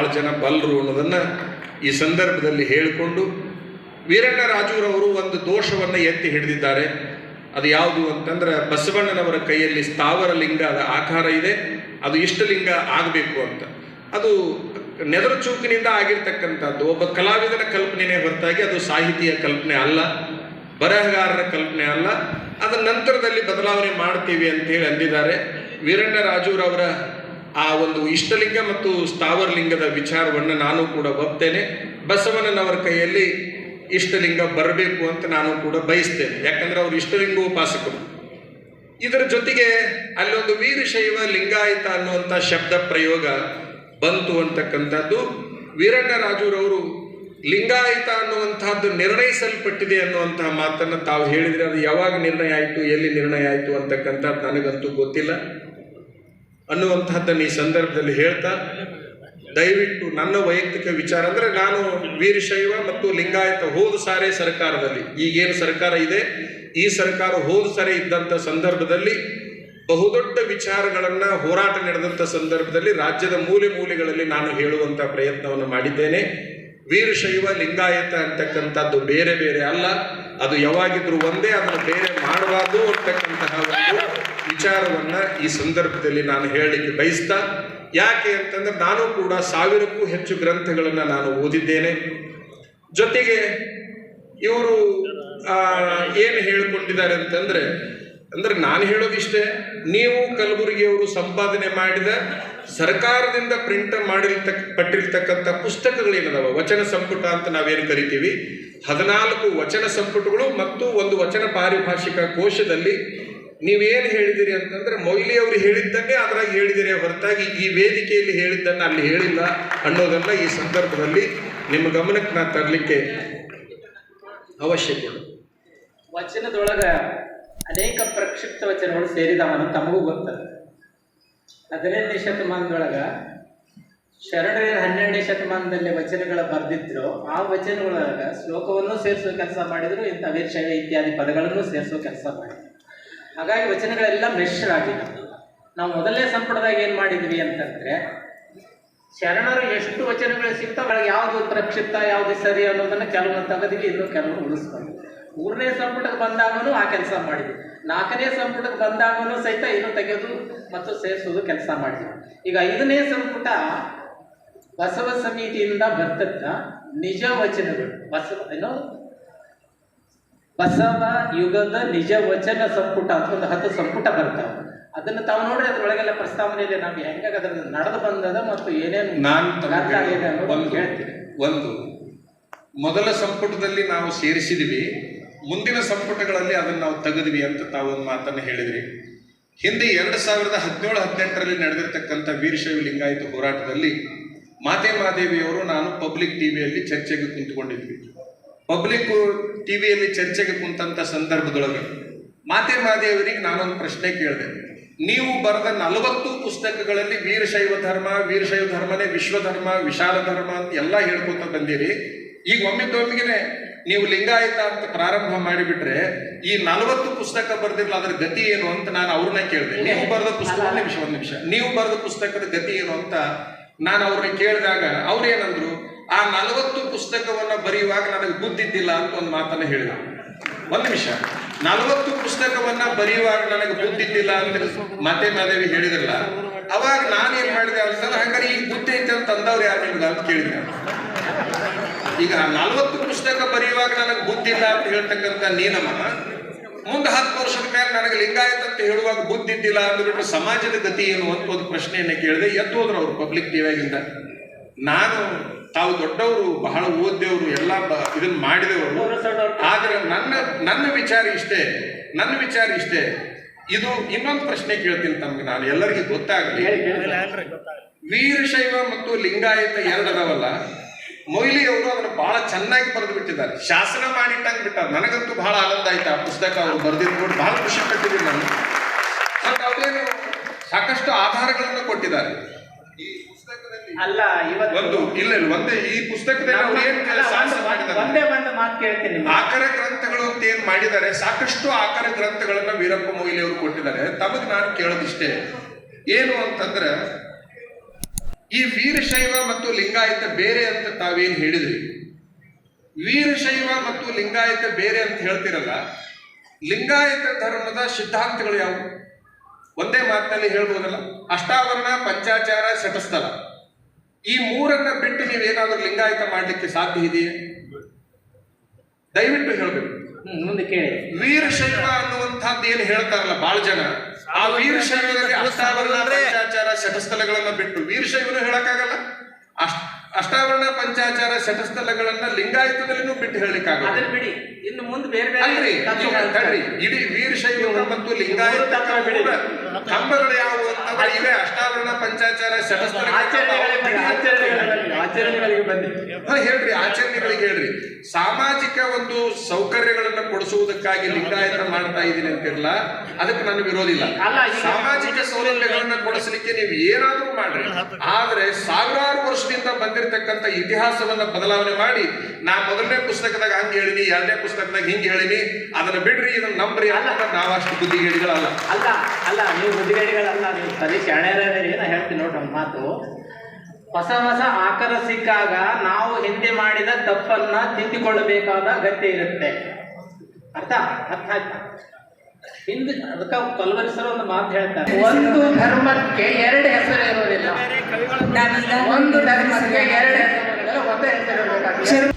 ಭಾಳ ಜನ ಬಲ್ಲರು ಅನ್ನೋದನ್ನು ಈ ಸಂದರ್ಭದಲ್ಲಿ ಹೇಳಿಕೊಂಡು ವೀರಣ್ಣ ರಾಜೂರವರು ಒಂದು ದೋಷವನ್ನು ಎತ್ತಿ ಹಿಡಿದಿದ್ದಾರೆ. ಅದು ಯಾವುದು ಅಂತಂದ್ರೆ ಬಸವಣ್ಣನವರ ಕೈಯಲ್ಲಿ ಸ್ಥಾವರ ಲಿಂಗದ ಆಕಾರ ಇದೆ. ಅದು ಇಷ್ಟಲಿಂಗ ಆಗಬೇಕು ಅಂತ. ಅದು ನೆದರು ಚೂಕಿನಿಂದ ಆಗಿರ್ತಕ್ಕಂಥದ್ದು. ಒಬ್ಬ ಕಲಾವಿದನ ಕಲ್ಪನೆನೇ ಹೊರತಾಗಿ ಅದು ಸಾಹಿತಿಯ ಕಲ್ಪನೆ ಅಲ್ಲ, ಬರಹಗಾರರ ಕಲ್ಪನೆ ಅಲ್ಲ. ಅದರ ನಂತರದಲ್ಲಿ ಬದಲಾವಣೆ ಮಾಡ್ತೀವಿ ಅಂತ ಹೇಳಿ ಅಂದಿದ್ದಾರೆ. ವೀರಣ್ಣ ರಾಜೂರವರ ಆ ಒಂದು ಇಷ್ಟಲಿಂಗ ಮತ್ತು ಸ್ಥಾವರಲಿಂಗದ ವಿಚಾರವನ್ನು ನಾನು ಕೂಡ ಒಪ್ತೇನೆ. ಬಸವಣ್ಣನವರ ಕೈಯಲ್ಲಿ ಇಷ್ಟಲಿಂಗ ಬರಬೇಕು ಅಂತ ನಾನು ಕೂಡ ಬಯಸ್ತೇನೆ. ಯಾಕಂದ್ರೆ ಅವರು ಇಷ್ಟಲಿಂಗ ಉಪಾಸಕರು ಇದರ ಜೊತೆಗೆ ಅಲ್ಲೊಂದು ವೀರಶೈವ ಲಿಂಗಾಯತ ಅನ್ನುವಂಥ ಶಬ್ದ ಪ್ರಯೋಗ ಬಂತು ಅಂತಕ್ಕಂಥದ್ದು. ವೀರಣ್ಣ ರಾಜುರವರು ಲಿಂಗಾಯತ ಅನ್ನುವಂತಹದ್ದು ನಿರ್ಣಯಿಸಲ್ಪಟ್ಟಿದೆ ಅನ್ನುವಂತಹ ಮಾತನ್ನು ತಾವು ಹೇಳಿದ್ರೆ ಅದು ಯಾವಾಗ ನಿರ್ಣಯ ಆಯಿತು, ಎಲ್ಲಿ ನಿರ್ಣಯ ಆಯಿತು ಅಂತಕ್ಕಂಥದ್ದು ನನಗಂತೂ ಗೊತ್ತಿಲ್ಲ. ಅನ್ನುವಂತಹದ್ದನ್ನು ಈ ಸಂದರ್ಭದಲ್ಲಿ ಹೇಳ್ತಾ, ದಯವಿಟ್ಟು ನನ್ನ ವೈಯಕ್ತಿಕ ವಿಚಾರ ಅಂದರೆ ನಾನು ವೀರಶೈವ ಮತ್ತು ಲಿಂಗಾಯತ ಹೋದ ಸಾರೆ ಸರ್ಕಾರದಲ್ಲಿ. ಈಗೇನು ಸರ್ಕಾರ ಇದೆ? ಈ ಸರ್ಕಾರ ಹೋದ ಸಾರೆ ಇದ್ದಂಥ ಸಂದರ್ಭದಲ್ಲಿ ಬಹುದೊಡ್ಡ ವಿಚಾರಗಳನ್ನು ಹೋರಾಟ ನಡೆದಂಥ ಸಂದರ್ಭದಲ್ಲಿ ರಾಜ್ಯದ ಮೂಲೆ ಮೂಲೆಗಳಲ್ಲಿ ನಾನು ಹೇಳುವಂಥ ಪ್ರಯತ್ನವನ್ನು ಮಾಡಿದ್ದೇನೆ. ವೀರಶೈವ, ಲಿಂಗಾಯತ ಅಂತಕ್ಕಂಥದ್ದು ಬೇರೆ ಬೇರೆ ಅಲ್ಲ. ಅದು ಯಾವಾಗಿದ್ರೂ ಒಂದೇ, ಅದನ್ನು ಬೇರೆ ಮಾಡಬಾರ್ದು ಅಂತಕ್ಕಂತಹ ಒಂದು ವಿಚಾರವನ್ನ ಈ ಸಂದರ್ಭದಲ್ಲಿ ನಾನು ಹೇಳಲಿಕ್ಕೆ ಬಯಸ್ತಾ, ಯಾಕೆ ಅಂತಂದ್ರೆ ನಾನು ಕೂಡ ಸಾವಿರಕ್ಕೂ ಹೆಚ್ಚು ಗ್ರಂಥಗಳನ್ನು ನಾನು ಓದಿದ್ದೇನೆ. ಜೊತೆಗೆ ಇವರು ಏನು ಹೇಳಿಕೊಂಡಿದ್ದಾರೆ ಅಂತಂದ್ರೆ, ಅಂದ್ರೆ ನಾನು ಹೇಳೋದಿಷ್ಟೇ, ನೀವು ಕಲಬುರಗಿಯವರು ಸಂಪಾದನೆ ಮಾಡಿದ ಸರ್ಕಾರದಿಂದ ಪ್ರಿಂಟ್ ಮಾಡಿರ್ತಕ್ಕ ಪಟ್ಟಿರ್ತಕ್ಕಂಥ ಪುಸ್ತಕಗಳೇನದಾವ? ವಚನ ಸಂಪುಟ ಅಂತ ನಾವೇನು ಕರಿತೀವಿ? ಹದಿನಾಲ್ಕು ವಚನ ಸಂಪುಟಗಳು ಮತ್ತು ಒಂದು ವಚನ ಪಾರಿಭಾಷಿಕ ಕೋಶದಲ್ಲಿ ನೀವೇನು ಹೇಳಿದಿರಿ ಅಂತಂದ್ರೆ ಮೊಯ್ಲಿ ಅವರು ಹೇಳಿದ್ದನ್ನೇ ಅದ್ರಾಗ ಹೇಳಿದಿರಿ ಹೊರತಾಗಿ ಈ ವೇದಿಕೆಯಲ್ಲಿ ಹೇಳಿದ್ದನ್ನು ಅಲ್ಲಿ ಹೇಳಿಲ್ಲ ಅನ್ನೋದನ್ನ ಈ ಸಂದರ್ಭದಲ್ಲಿ ನಿಮ್ಮ ಗಮನಕ್ಕೆ ನಾ ತರಲಿಕ್ಕೆ ಅವಶ್ಯಕ. ವಚನದೊಳಗ ಅನೇಕ ಪ್ರಕ್ಷಿಪ್ತ ವಚನಗಳು ಸೇರಿದವನು, ತಮಗೂ ಗೊತ್ತದ ಹದಿನೈದನೇ ಶತಮಾನದೊಳಗ ಶರಣರ ಹನ್ನೆರಡನೇ ಶತಮಾನದಲ್ಲಿ ವಚನಗಳ ಬರೆದಿದ್ರು, ಆ ವಚನಗಳೊಳಗ ಶ್ಲೋಕವನ್ನು ಸೇರಿಸೋ ಕೆಲಸ ಮಾಡಿದ್ರು, ಇಂಥ ವೀರಶೈವ ಇತ್ಯಾದಿ ಪದಗಳನ್ನು ಸೇರಿಸೋ ಕೆಲಸ ಮಾಡಿದ್ರು ಹಾಗಾಗಿ ವಚನಗಳೆಲ್ಲ ಮಿಶ್ರ ಆಗಿದೆ ನಾವು ಮೊದಲನೇ ಸಂಪುಟದಾಗ ಏನು ಮಾಡಿದ್ವಿ ಅಂತಂದ್ರೆ, ಶರಣರು ಎಷ್ಟು ವಚನಗಳು ಸಿಗ್ತಾವ ಯಾವುದು ಪ್ರಕ್ಷಿಪ್ತ, ಯಾವುದು ಸರಿ ಅನ್ನೋದನ್ನ ಕೆಲವನ್ನ ತೆಗೆದಿವಿ ಇನ್ನು ಕೆಲವರು ಉಳಿಸ್ಕೊಂಡು ಮೂರನೇ ಸಂಪುಟಕ್ಕೆ ಬಂದಾಗಲೂ ಆ ಕೆಲಸ ಮಾಡಿದ್ವಿ. ನಾಲ್ಕನೇ ಸಂಪುಟಕ್ಕೆ ಬಂದಾಗಲೂ ಸಹಿತ ಇನ್ನು ತೆಗೆದು ಮತ್ತು ಸೇರಿಸೋದು ಕೆಲಸ ಮಾಡಿದ್ವಿ. ಈಗ ಐದನೇ ಸಂಪುಟ ಬಸವ ಸಮಿತಿಯಿಂದ ಬರ್ತಕ್ಕ ನಿಜ ವಚನಗಳು. ಬಸವ, ಏನೋ? ಬಸವ ಯುಗದ ನಿಜ ವಚನ ಸಂಪುಟ ಅಂತ ಒಂದು ಹತ್ತು ಸಂಪುಟ ಬರ್ತಾವೆ. ಅದನ್ನು ತಾವು ನೋಡ್ರಿ ಅದ್ರೊಳಗೆಲ್ಲ ಪ್ರಸ್ತಾವನೆ ಇದೆ. ನಾವು ಹೆಂಗಾಗ ಅದ್ರ ನಡೆದು ಬಂದದ ಮತ್ತು ಏನೇನು ನಾನು ಹೇಳ್ತೀನಿ. ಒಂದು ಮೊದಲ ಸಂಪುಟದಲ್ಲಿ ನಾವು ಸೇರಿಸಿದ್ವಿ. ಮುಂದಿನ ಸಂಪುಟಗಳಲ್ಲಿ ಅದನ್ನು ನಾವು ತೆಗೆದ್ವಿ ಅಂತ ತಾವು ಒಂದು ಮಾತನ್ನು ಹೇಳಿದ್ರಿ. ಹಿಂದೆ ಎರಡು ಸಾವಿರದ ಹದಿನೇಳು ಹದಿನೆಂಟರಲ್ಲಿ ನಡೆದಿರ್ತಕ್ಕಂಥ ವೀರಶೈವ ಲಿಂಗಾಯತ ಹೋರಾಟದಲ್ಲಿ ಮಾತೆ ಮಹಾದೇವಿಯವರು ನಾನು ಪಬ್ಲಿಕ್ ಟಿವಿಯಲ್ಲಿ ಚರ್ಚೆಗೆ ಕುಂತ್ಕೊಂಡಿದ್ವಿ. ಪಬ್ಲಿಕ್ ಟಿವಿಯಲ್ಲಿ ಚರ್ಚೆಗೆ ಕುಂತಂತ ಸಂದರ್ಭದೊಳಗೆ ಮಾತೆ ಮಾದೇವರಿಗೆ ನಾನೊಂದು ಪ್ರಶ್ನೆ ಕೇಳಿದೆ. ನೀವು ಬರೆದ ನಲವತ್ತು ಪುಸ್ತಕಗಳಲ್ಲಿ ವೀರಶೈವ ಧರ್ಮ, ವೀರಶೈವ ಧರ್ಮನೇ ವಿಶ್ವ ಧರ್ಮ ವಿಶಾಲ ಧರ್ಮ ಅಂತ ಎಲ್ಲ ಹೇಳ್ಕೊತ ಬಂದಿರಿ. ಈಗ ಒಮ್ಮಿಗೊಮ್ಮಿಗೆ ನೀವು ಲಿಂಗಾಯತ ಅಂತ ಪ್ರಾರಂಭ ಮಾಡಿಬಿಟ್ರೆ ಈ ನಲವತ್ತು ಪುಸ್ತಕ ಬರೆದಿರಲ್ಲ ಅದರ ಗತಿ ಏನು ಅಂತ ನಾನು ಅವ್ರನ್ನ ಕೇಳಿದೆ. ನೀವು ಬರೆದ ಪುಸ್ತಕ ನಿಮಿಷ, ಒಂದು ನಿಮಿಷ. ನೀವು ಬರೆದ ಪುಸ್ತಕದ ಗತಿ ಏನು ಅಂತ ನಾನು ಅವ್ರನ್ನ ಕೇಳಿದಾಗ ಅವ್ರೇನಂದ್ರು ಆ ನಲವತ್ತು ಪುಸ್ತಕವನ್ನ ಬರೆಯುವಾಗ ನನಗೆ ಬುದ್ಧಿದ್ದಿಲ್ಲ ಅಂತ ಒಂದು ಮಾತನ್ನು ಹೇಳಿದ ಒಂದು ನಿಮಿಷ. ನಲವತ್ತು ಪುಸ್ತಕವನ್ನ ಬರೆಯುವಾಗ ನನಗೆ ಬುದ್ಧಿದ್ದಿಲ್ಲ ಅಂತ ಮತ್ತೆ ಮಾದೇವಿ ಹೇಳಿದ್ರಲ್ಲ, ಅವಾಗ ನಾನೇನ್ ಮಾಡಿದೆ ಅಂತಂದ್ರೆ, ಹಂಗಾರೆ ಈಗ ಬುದ್ಧಿ ಐತೆ ಅಂತ ಅಂದವ್ರು ಯಾರು ನಿಮ್ಗೆ ಅಂತ ಕೇಳಿದೆ. ಈಗ ನಲವತ್ತು ಪುಸ್ತಕ ಬರೆಯುವಾಗ ನನಗೆ ಬುದ್ಧಿ ಇಲ್ಲ ಅಂತ ಹೇಳ್ತಕ್ಕಂಥ ನೀನಮ್ಮ, ಮುಂದೆ ಹತ್ತು ವರ್ಷದ ಮೇಲೆ ನನಗೆ ಲಿಂಗಾಯತ ಅಂತ ಹೇಳುವಾಗ ಬುದ್ಧಿ ಇದ್ದಿಲ್ಲ ಅಂದ್ಬಿಟ್ರೆ ಸಮಾಜದ ಗತಿ ಏನು ಅಂತ ಒಂದು ಪ್ರಶ್ನೆಯನ್ನ ಕೇಳಿದೆ ಎತ್ತೋದ್ರು ಅವರು ಪಬ್ಲಿಕ್ ಟಿವಿಯಾಗಿಂದ ನಾನು ತಾವು ದೊಡ್ಡವರು ಬಹಳ ಓದ್ದವರು ಎಲ್ಲ ಇದನ್ನ ಮಾಡಿದವರು. ಆದರೆ ನನ್ನ ನನ್ನ ವಿಚಾರ ಇಷ್ಟೇ ನನ್ನ ವಿಚಾರ ಇಷ್ಟೇ. ಇದು ಇನ್ನೊಂದು ಪ್ರಶ್ನೆ ಕೇಳ್ತೀನಿ ತಮಗೆ ನಾನು ಎಲ್ಲರಿಗೂ ಗೊತ್ತಾಗಲಿ. ವೀರಶೈವ ಮತ್ತು ಲಿಂಗಾಯತ ಎರಡು ಅದಾವಲ್ಲ ಮೊಯ್ಲಿ ಅವರು ಅದನ್ನು ಬಹಳ ಚೆನ್ನಾಗಿ ಬರೆದು ಬಿಟ್ಟಿದ್ದಾರೆ. ಶಾಸನ ಮಾಡಿಟ್ಟಂಗೆ ಬಿಟ್ಟಾರೆ ನನಗಂತೂ ಬಹಳ ಆನಂದ ಆಯ್ತು ಆ ಪುಸ್ತಕ ಅವರು ಬರೆದಿದ್ದು ನೋಡಿ ಬಹಳ ಖುಷಿ ಪಟ್ಟಿದ್ದೀನಿ ನಾನು. ಮತ್ತು ಅವರೇನು ಸಾಕಷ್ಟು ಆಧಾರಗಳನ್ನು ಕೊಟ್ಟಿದ್ದಾರೆ. ಅಲ್ಲ ಇವತ್ತು ಇಲ್ಲ ಇಲ್ಲ ಒಂದೇ ಈ ಪುಸ್ತಕದಲ್ಲಿ ಅವ್ರು ಏನ್ ಒಂದೇ ಒಂದು ಮಾತು ಕೇಳ್ತೀನಿ. ಆಕರ ಗ್ರಂಥಗಳು ಅಂತ ಏನ್ ಮಾಡಿದ್ದಾರೆ? ಸಾಕಷ್ಟು ಆಕರ ಗ್ರಂಥಗಳನ್ನ ವೀರಪ್ಪ ಮೊಯ್ಲಿ ಅವರು ಕೊಟ್ಟಿದ್ದಾರೆ. ತಮಗೆ ನಾನು ಕೇಳೋದಿಷ್ಟೇ. ಏನು ಅಂತಂದ್ರೆ ಈ ವೀರಶೈವ ಮತ್ತು ಲಿಂಗಾಯತ ಬೇರೆ ಅಂತ ತಾವೇನ್ ಹೇಳಿದ್ರಿ? ವೀರಶೈವ ಮತ್ತು ಲಿಂಗಾಯತ ಬೇರೆ ಅಂತ ಹೇಳ್ತಿರಲ್ಲ ಲಿಂಗಾಯತ ಧರ್ಮದ ಸಿದ್ಧಾಂತಗಳು ಯಾವುವು? ಒಂದೇ ಮಾತಿನಲ್ಲಿ ಹೇಳ್ಬೋದಲ್ಲ? ಅಷ್ಟಾವರಣ ಪಂಚಾಚಾರ ಶಟಸ್ಥಲ ಈ ಮೂರನ್ನ ಬಿಟ್ಟು ನೀವೇನಾದ್ರೂ ಲಿಂಗಾಯತ ಮಾಡ್ಲಿಕ್ಕೆ ಸಾಧ್ಯ ಇದೆಯೇ? ದಯವಿಟ್ಟು ಹೇಳಬೇಕು. ಮುಂದೆ ಕೇಳಿ. ವೀರಶೈವ ಅನ್ನುವಂಥದ್ದು ಏನು ಹೇಳ್ತಾರಲ್ಲ ಬಹಳ ಜನ? ಆ ವೀರಶೈವದಲ್ಲಿ ಅಷ್ಟಾವರಣ ಪಂಚಾಚಾರ ಶಟಸ್ಥಲಗಳನ್ನ ಬಿಟ್ಟು. ವೀರಶೈವನು ಹೇಳಕ್ಕಾಗಲ್ಲ. ಅಷ್ಟ ಅಷ್ಟಾವರಣ ಪಂಚಾಚಾರ ಶಟಸ್ಥಲಗಳನ್ನ ಲಿಂಗಾಯತದಲ್ಲಿನೂ ಬಿಟ್ಟು ಹೇಳಲಿಕ್ಕಾಗಲ್ಲ. ಬಿಡಿ. ಇನ್ನು ಮುಂದೆ ಬೇರೆ ಬೇರೆ ಇಡೀ ವೀರಶೈವ ಮತ್ತು ಲಿಂಗಾಯತ. ಕಂಬಗಳು ಯಾವುವು ಅಂತಂದ್ರೆ ಇವೆ? ಅಷ್ಟಾವರಣ ಪಂಚಾಚಾರ ಬನ್ನಿ, ಆಚರಣೆಗಳಿಗೆ ಬನ್ನಿ, ಹೇಳ್ರಿ ಆಚರಣೆಗಳಿಗೆ ಹೇಳ್ರಿ ಒಂದು ಸೌಕರ್ಯಗಳನ್ನು ಕೊಡಿಸುವುದಕ್ಕಾಗಿ ಲಿಂಗಾಯತ ಮಾಡ್ತಾ ಇದ್ದೀನಿ ಅಂತಿರಲ್ಲ ಅದಕ್ಕೆ ನಾನು ವಿರೋಧಿಲ್ಲ ಸಾಮಾಜಿಕ ಸೌಲಭ್ಯಗಳನ್ನ ಕೊಡಿಸಲಿಕ್ಕೆ ನೀವು ಏನಾದ್ರೂ ಮಾಡ್ರಿ. ಆದ್ರೆ ಸಾವಿರಾರು ವರ್ಷದಿಂದ ಬಂದಿರತಕ್ಕಂತ ಇತಿಹಾಸವನ್ನ ಬದಲಾವಣೆ ಮಾಡಿ ನಾ ಮೊದಲನೇ ಪುಸ್ತಕದಾಗ ಹಂಗೆ ಹೇಳಿನಿ ಎರಡನೇ ಪುಸ್ತಕದಾಗ ಹಿಂಗೆ ಹೇಳಿನಿ ಅದನ್ನ ಬಿಡ್ರಿ ಇದನ್ನ ನಂಬ್ರಿ ಅಂತ ನಾವು ಅಷ್ಟು ಬುದ್ಧಿಗೇಡಿಗಳಲ್ಲ. ಅಲ್ಲ ಅಲ್ಲ ನೀವು ಬುದ್ಧಿಗೇಡಿಗಳಲ್ಲ ನೀವು ಸರಿ ನಾ ಹೇಳ್ತೀನಿ ನೋಡ್ರಿ ಮಾತು. ಹೊಸ ಹೊಸ ಆಕಾರ ಸಿಕ್ಕಾಗ ನಾವು ಹಿಂದೆ ಮಾಡಿದ ತಪ್ಪನ್ನ ತಿದ್ದಿಕೊಳ್ಳಬೇಕಾದ ಅಗತ್ಯ ಇರುತ್ತೆ. ಅರ್ಥ? ಅರ್ಥ ಆಯ್ತಾ? ಹಿಂದೆ ಅದಕ್ಕೆ ಕಲ್ವರಿಸಲು ಒಂದು ಮಾತು ಹೇಳ್ತಾರೆ. ಒಂದು ಧರ್ಮಕ್ಕೆ ಎರಡು ಹೆಸರು ಇರೋದಿಲ್ಲ ಒಂದು ಧರ್ಮಕ್ಕೆ ಎರಡು ಹೆಸರು ಒಂದೇ ಹೆಸರು